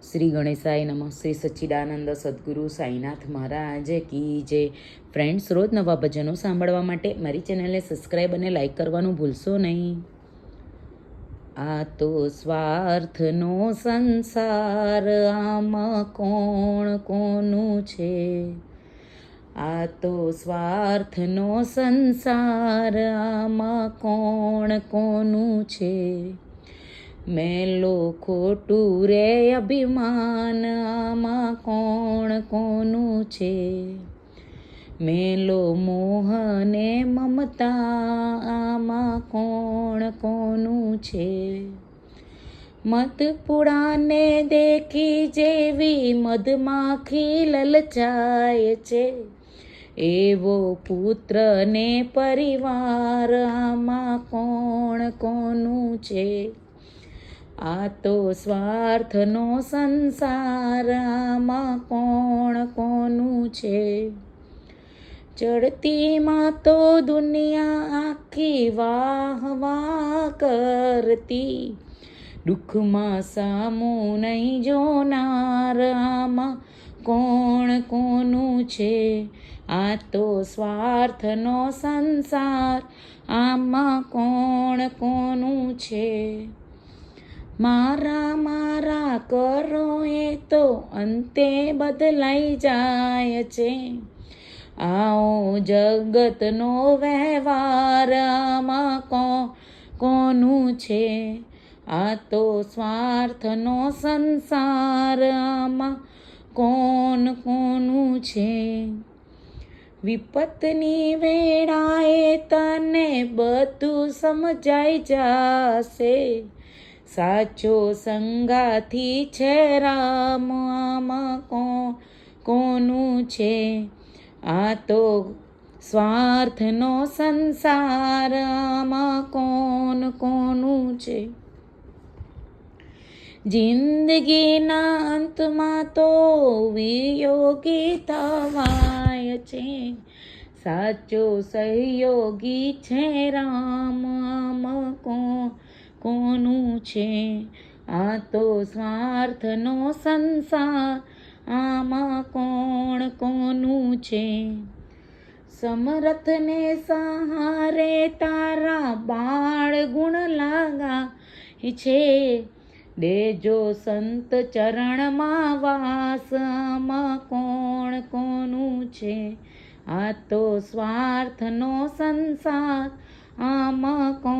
શ્રી ગણેશાય નમઃ. શ્રી સચ્ચિદાનંદ સદગુરુ સાઈનાથ મહારાજ કી જે ફ્રેન્ડ્સ રોજ નવા ભજનો સાંભળવા માટે મારી ચેનલને સબસ્ક્રાઈબ અને લાઈક કરવાનું ભૂલશો નહીં. આ તો સ્વાર્થનો સંસાર, આમાં કોણ કોનું છે? આ તો સ્વાર્થનો સંસાર, આમાં કોણ કોનું છે? મેલો ખોટું રે અભિમાન, આમાં કોણ કોનું છે? મેલો મોહને મમતા, આમાં કોણ કોનું છે? મત પુડાને દેખી જેવી મધમાખી લલચાય છે. એવો પુત્ર ને પરિવાર, આમાં કોણ કોનું છે? આ તો સ્વાર્થનો સંસારમાં કોણ કોનું છે? ચડતીમાં તો દુનિયા આખી વાહ વાહ કરતી. દુઃખમાં સામું નહીં જોનારામાં કોણ કોનું છે? આ તો સ્વાર્થનો સંસાર, આમાં કોણ કોનું છે? મારા મારા કરો એ તો અંતે બદલાઈ જાય છે. આવો જગતનો વ્યવહાર આમાં કો, કોનું છે? આ તો સ્વાર્થનો સંસાર આમાં કોણ કોનું છે? વિપતની વેળાએ તને બધું સમજાઈ જશે. સાચો સંગાથી છે રામ, આમાં કોણ, કોનું છે? આ તો સ્વાર્થનો સંસાર, આમાં કોણ, કોનું છે? જિંદગીના અંતમાં તો વિયોગી થવાય છે. સાચો સહયોગી છે રામ, આમાં કોણ કોનું છે? આ તો સ્વાર્થનો સંસાર, આમાં કોણ કોનું છે? સમરથને સહારે તારા બાળ ગુણ લાગા છે. દેજો સંત ચરણમાં વાસમાં કોણ કોનું છે? આ તો સ્વાર્થનો સંસાર, આમાં કોણ